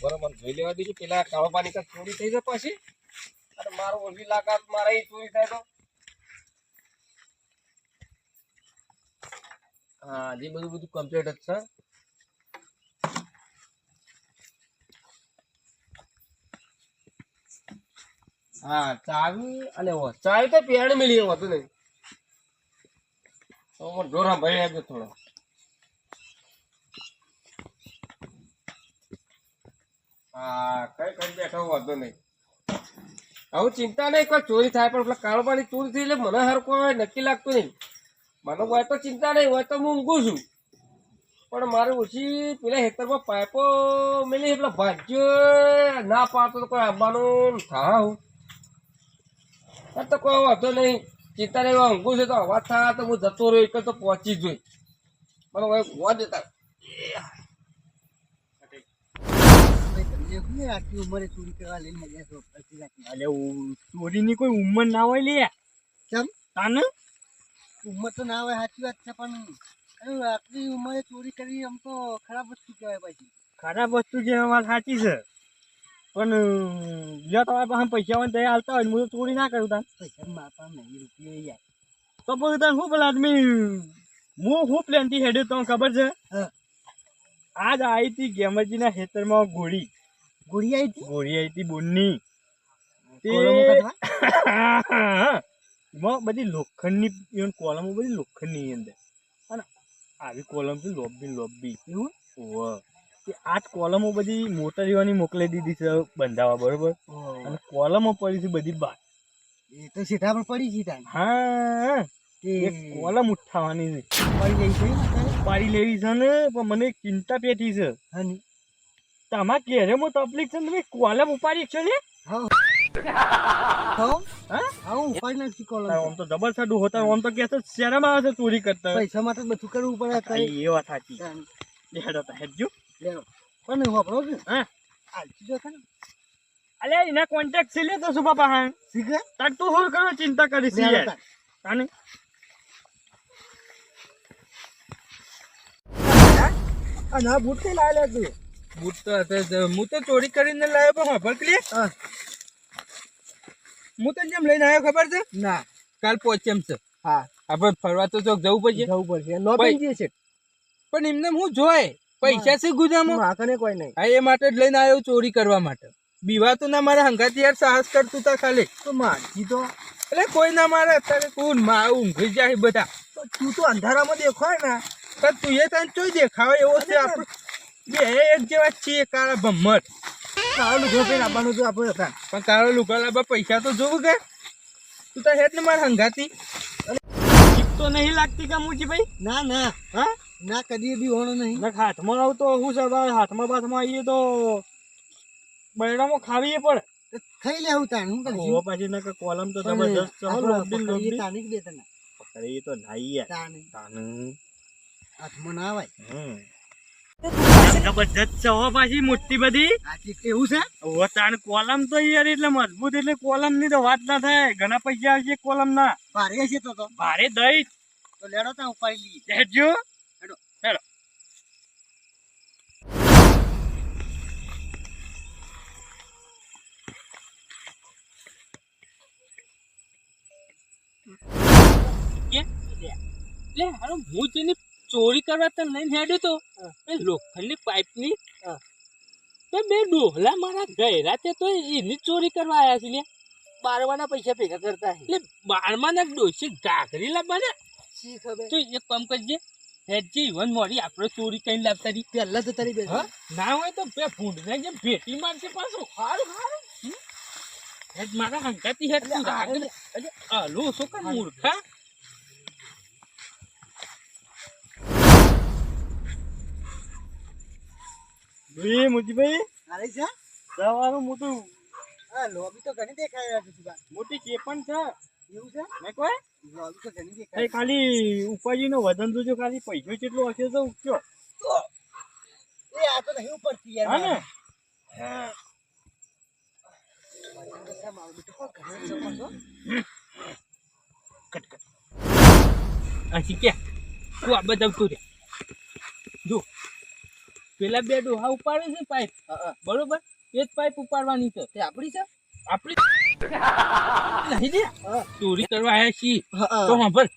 બરોબર જોઈ લેવા દીધું પેલા કાળો પાણી કાંઈક ચોરી થઈ જાય પછી. અને મારો ઓછી લાકાત મારે ચોરી થાય તો. હા જે બધું બધું કમ્પ્લીટ જ છે. હા, ચાવી અને ચાવી તો પેણ મિલી એવું હતું નહીં. તો ઢોરા ભાઈ આવ્યો થોડો. હા, કઈ કરી બેઠો વાંધો નહીં. આવું ચિંતા નહીં, કોઈ ચોરી થાય પણ પેલા કાળો પાણી ચોરી થઈ એટલે મને હાર કોઈ નક્કી લાગતું નહીં. મને હોય તો ચિંતા નહીં, હોય તો હું ઊંઘું છું. પણ મારે ઓછી પેલા હેતરમાં પાઇપો મેલી એટલે ભાજ્યો ના પાડતો તો કોઈ આવવાનું થાવ. તો કોઈ વાંધો નહીં, ચિંતા નહીં ઊંઘું છે તો અવાજ થાય તો હું જતો રહ્યો, એક તો પહોંચી જોઈ. મને હોય હોવા દેતા. આટલી ઉંમરે ચોરી કરવા લઈને આવ્યા છો. અલે ચોરીની કોઈ ઉંમર ના હોય લે. કેમ? તાને? ઉંમર તો ના હોય સાચી વાત છે પણ આટલી ઉંમરે ચોરી કરી આમ તો ખરાબ વસ્તુ કહેવાય પછી. ખરાબ વસ્તુ જે વાત સાચી છે. પણ જો તમારા પાસે પૈસા હોય દયા હાલતા હોય ને હું તો ચોરી ના કરું તાન. પૈસા માપા નહીં રૂપિયા યાર. તો પછી તને શું પેલા આદમી હું શું પ્લેનથી હેડ્યો તમને ખબર છે. આજ આવી હતી ગેમરજીના ખેતરમાં ગોળી. ગોળી આવી હતી? ગોળી આવી હતી બોનની. તે કોલમો કાઢવા? એમાં બધી લોખંડની કોલમો બધી લોખંડની અંદર. અને આવી કોલમ છે લોબી લોબી એવું? ઓહ આઠ કોલમો બધી મોટરીઓની મોકલી દીધી છે બંધાવા બરોબર? અને કોલમો પડી છે બધી બાર. એ તો સીધા પર પડી છે હા. એક કોલમ ઉઠાવવાની છે. પડી લેવી છે ને પણ મને ચિંતા પેટી છે. હા તમારા ઘેરેમાં તકલીફ છે તમે કોલમ ઉપાડી છો ને? હા. હા? હા? હા હું ઉપાડી નાખી કોલમ. આમ તો જબરદસ્ત હોતા આમ તો કે છે શહેરમાં આવે છે ચોરી કરતા? પૈસા માટે બધું કરવું પડે આ એ વાત સાચી. હેડો તા હેડજો પણ હોભળો છે હા. આલસી જો ખરા. અલે એના કોન્ટેક્ટ છે લે તો બાપા હા? તાર તું હોલ કરો ચિંતા કરીશ લેવો યાર. તાને? ના બૂટ કઈ તું બૂટ તો હતા હું તો ચોરી કરીને લાવ્યો પણ ખબર કે હું. તો જેમ લઈને આવ્યો ખબર છે? ના. કાલ પહોંચેમ છે. હા. આપણે ફરવા તો ચોક જવું પડશે. જવું પડશે. લોબી જે છે. પણ એમને હું જોય? પૈસા છે ગુજામાં માકને કોઈ નહીં. હા એ માટે જ લઈને આવ્યો ચોરી કરવા માટે. બીવા તો ના મારા હંગાથી યાર સાહસ કરતું તા ખાલી. તો માજી તો. એટલે કોઈ ના મારે અત્યારે કોણમાં ઊંઘી જાય બધા. તું તો અંધારામાં દેખાય ને. તું એ તને ચોઈ દેખાવે એવો છે આપણું? બે એક જેવા છીએ કાળા ભમ્મર. કાળો લુગડો પહેરીને આવવાનું હતું આપણે હતા. પણ કાળો લુગા લાવવા પૈસા તો જોવું કે? તું તો હેડ ને મારા હંગાથી તો નહીં લાગતી કે મુજી ભાઈ ના ના. હા? ના કદી બી હોણો નહીં. હાથમાં આવતો હું છે ભાઈ હાથમાં બાથમાં આવીએ તો બૈરામાં ખાવીએ પણ. ખાઈ લેવું તાણ હું પછી કોલમ તો જબરદસ્ત છે. હો, તાણી તો નાઈ હાથમાં ના આવે હમ. જબરજસ્ત છે હો પાછી મોટી બધી. એવું છે? તાણ કોલમ તો યાર એટલે મજબૂત એટલે કોલમની તો વાત ના થાય. ઘણા પૈસા આવશે કોલમ ના ભારે છે તો તો. ભારે દઈ. તો લેડો તા ઉપાડી લઈએ. દેજો હેડો. હેડો. એટલે હારો હું જેની ચોરી કરવા તને લઈને હેડ્યો તો. એ લોખંડની પાઇપની? તો બે ડોહલા મારા ગયરા તે તો એની ચોરી કરવા આવ્યા છે લે બારવાના પૈસા ભેગા કરતા એટલે બારમાના ડોસી ઘાઘરી લાવવાના શી ખબર? તો એક કામ કરજે હેડજે ઈવન મોરી આપણે ચોરી કઈ લાવતા રહી પહેલા તો તારી બેસ ના હોય તો બે ભૂંડને જેમ ભેટી મારશે પાછું. હારું હારું? હેડ મારા હંકાતી હેડ તું રાગ. અરે આલો શું કર મૂર્ખા એ મુજીભાઈ અરે છે સવારનું મોટું હા લોબી તો ઘણી દેખાય છે સુભા મોટી ચેપણ છે. એવું છે? મેં કોઈ? લોબી તો ઘણી દેખાય ખાલી ઉપાજી નો વજન જોજો ખાલી પૈસો કેટલો હશે તો કયો એ આ તો નહીં યાર હા ને? હા. છો? આ શીખ્યા? તું આ બતાવતું રે. જો. પેલા બે ડોહા ઉપાડે છે પાઇપ. બરોબર? એ જ પાઇપ ઉપાડવાની છે. તે આપણી છે? આપણી નહીં ચોરી કરવા આવ્યા છીએ. તો સાંભળ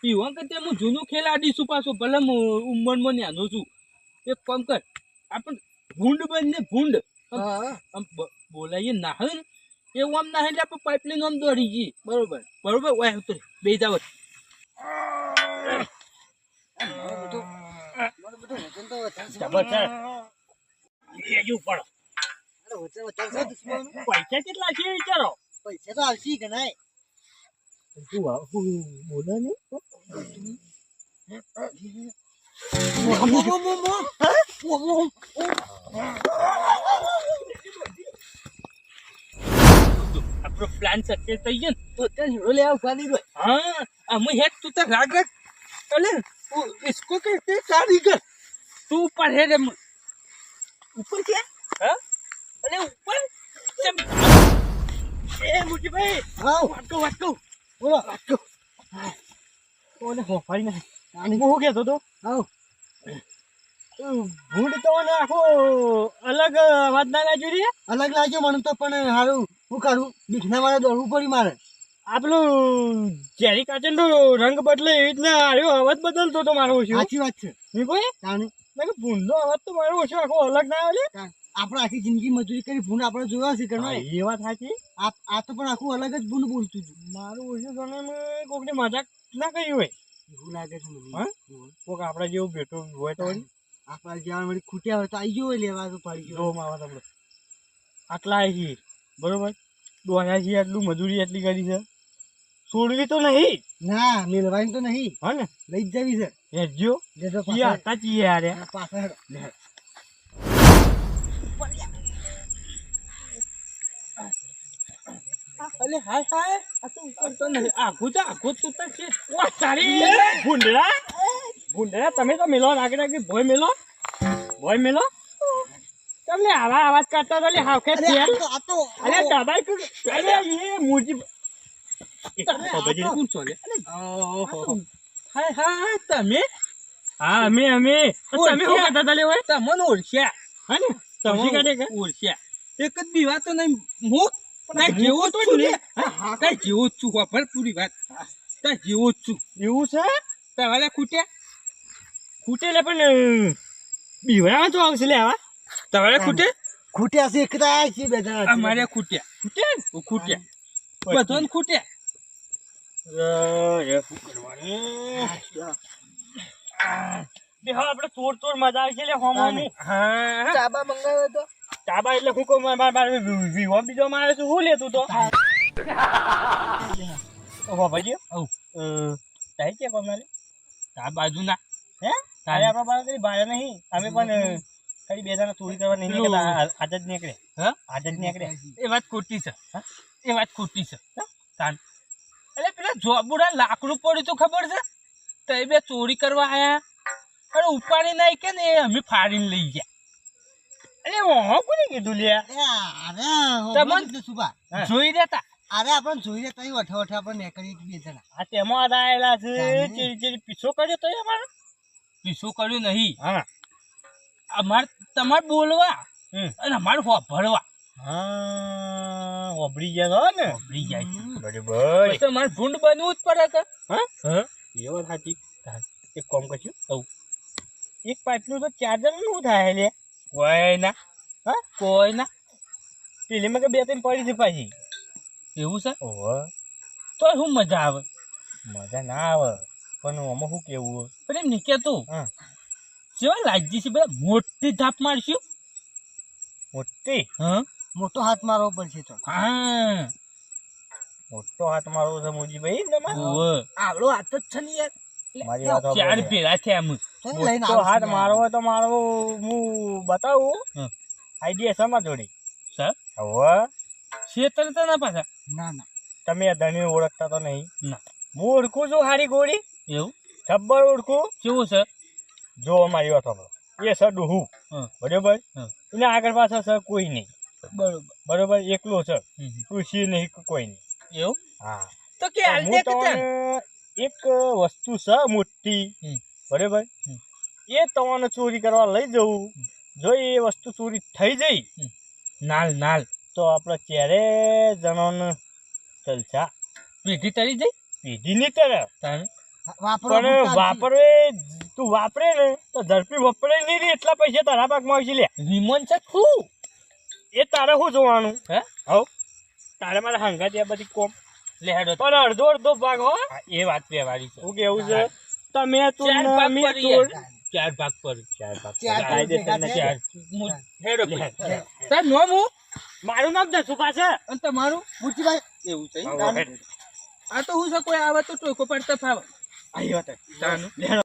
પીવન કે તે હું જૂનું ખેલાડી છું પાછો. ભલે હું ઉંમરમાં નાનો છું. એક કામ કર. આપણે ભૂંડ બનને ભૂંડ. બોલાઈએ નાહે ને. એવું આમ નાહે એટલે આપણે પાઇપલાઈન આમ દોડી જઈએ. બરોબર. બરોબર? ઓય ઉતર. બે જાવ મારું બધું મારું બધું કેટલા છે તો આવશે ગણાય. તું આપણો પ્લાન સક્સેસ થઈ ગયો તો તે જોડો લે ઊભા નહીં હા અમે હેડ તું તો રાગ રાગ અલે ઇસકો કહેતે કારીગર તું ઉપર હે રે ઉપર છે? હે? અરે ઉપર? એ મુજીભાઈ હા વાટકો વાટકો. બોલો. વાટકો. ઓલે હો ફાઈ ના આની હું કહેતો તો. હા ભૂંડ તો ને આખો અલગ અવાજ ના લાગ્યો રે. અલગ લાગ્યો મને તો પણ સારું હું કરું? બીખના મારે દોડવું પડી મારે. આપણું ઝેરી કાચન રંગ બદલે એવી રીતના આવ્યો અવાજ બદલતો તો મારો સાચી વાત છે. કોઈ? જાણી મેં કીધું ભૂંડનો અવાજ તો મારો ઓછો આખો અલગ ના આવે. આપણે આખી જિંદગી મજૂરી કરી ભૂંડ આપણે જોયા છે ઘણો એ વાત સાચી. આ આ તો પણ આખું અલગ જ ભૂંડ બોલતું મારું ઓછું તને મેં કોકની મજાક ના કરી હોય. એવું લાગે છે મને? કોક આપણા જેવું બેઠો હોય તો. આપણા જેવા વળી ખૂટ્યા હોય તો આવી ગયો લેવા તો પડી ગયો માવા તમને આટલા આવી બરોબર? દોઢ આટલું મજૂરી એટલી કરી છે. છોડવી તો નહીં. ના મેલવાની તો નહીં. હા ને? લઈ જવી છે. હેજો લેજો પાછા તા ચીએ આરે પાછા અલે આખું આખું તું તો તમે તો મેલો નાખી નાખી ભોય મેલો. ભોય મેલો. તમને આવા અવાજ કરતા તો હાય છે તમારે ખૂટ્યા ખૂટે પણ બીવડા તો લે આવા તમારે ખૂટે ખૂટ્યા શીખતા છે બધા અમારે ખૂટ્યા ખૂટ્યા ખૂટ્યા બધાને ખૂટ્યા આપણે ચોર ચોર મજા આવે છે લે હોમોની. ચાબા મંગાવ્યો તો? ચાબા એટલે હું કહું મારે મારે વિવો બીજો મારે શું શું લેતું તો? ઓહો ભાઈ આવ. તાઈ કે કોમ મારે બાજુના. હે? તારે આપણા પાસે કઈ ભારે નહીં. અમે પણ ખાલી બે જણા ચોરી કરવા નહીં પેલું- આજ જ નીકળે. હા? આજ જ નીકળે. એ વાત ખોટી છે. એ વાત ખોટી છે. જોબુડા લાકડું પડ્યું તો ખબર છે? તો એ બે ચોરી કરવા આયા. અને ઉપાડી નાખી કે ને એ અમે ફાડીને લઈ ગયા. અરે ઓહો કોને કીધું લે અરે તમને સુભા જોઈ રહેતા અરે આપણે જોઈ લેતા અહીં ઓઠા ઓઠા આપણે નીકળી બે જણા. આ તેમાં આયેલા છે. ચીરી ચીરી પીછો કર્યો તો અમારે? પીછો કર્યો નહીં. હા. અમારે તમારે બોલવા. અને અમારે હોભળવા. હા ઓબળી ગયા ને. હોભળી જાય. છે બરાબર. પછી અમારે ભૂંડ બનવું જ પડે કે. હા? હા? એ વાત સાચી. એક કોમ કરશું હવ. એક પાઇપનું તો ચાર્જરનું થાય લે? કોઈ ના. હા? કોઈ ના. પેલીમાં કે બે ત્રણ પડી છે પાછી. એવું છે? ઓહો. તો શું મજા આવે? મજા ના આવે. પણ આમાં શું કેવું પણ એમ નહીં કેતું જેવા લાગી છે બધા મોટી ધાપ મારશું. મોટી? હા. મોટો હાથ મારવો પડશે તો. હા. મોટો હાથ મારવો છે મોજીભાઈ આવડો હાથ જ છે ને યાર. મારી વાત ચાર સાંભળો. ભેળા થયા અમે. તો લઈને મોટો હાથ મારવો તો મારવો. હું બતાવું. આઈડિયા સમા જોડી. સર હવે. છેતર તો ના પાછા? ના ના. તમે આ ધણી ઓળખતા તો નહીં. ના. હું ઓળખું છું હારી ગોળી એવું? જબ્બર ઓળખું? કેવું છે? જો અમારી વાત સાંભળો એ સર ડુહું બરાબર? એને આગળ પાછળ સર કોઈ નહીં. બરોબર. બરોબર એકલો છે. હમ. નહીં કોઈ નહીં. એવું? હા. તો કે હાલ દે કે એક વસ્તુ છે મોટી. બરોબર? એ તમને ચોરી કરવા લઈ જવું. જો એ વસ્તુ ચોરી થઈ જઈ નાલ નાલ. તો આપણે ક્યારે જણાવને ચલચા? પેઢી તરી જઈ? પેઢીની તરફ તરે. પણ વાપરવે તું વાપરે ને તો ઝડપી વપરાય નહીં રે એટલા પૈસા તારા પાકમાં આવશે લે. વિમોન છે શું એ તારે શું જોવાનું? હે? હવ તારે મારે હંગા ત્યાં બધી કોમ. લે હેડો. પણ અડધો અડધો ભાગ હો. એ વાત વ્યવહારી છે. હું કેવું છે? તમે તું ચાર ભાગ અમે તું. ચાર ભાગ પર ચાર ભાગ ચાર હેડો. લે, નો. હું? મારું નામ દસુભા છે. અને તમારું? મૂર્તિભાઈ? એવું છે આ તો હું છે કોઈ આવે તો ટોકો પડતા ફાવે. આવ્યો તે. તાનું? લે, હેડો.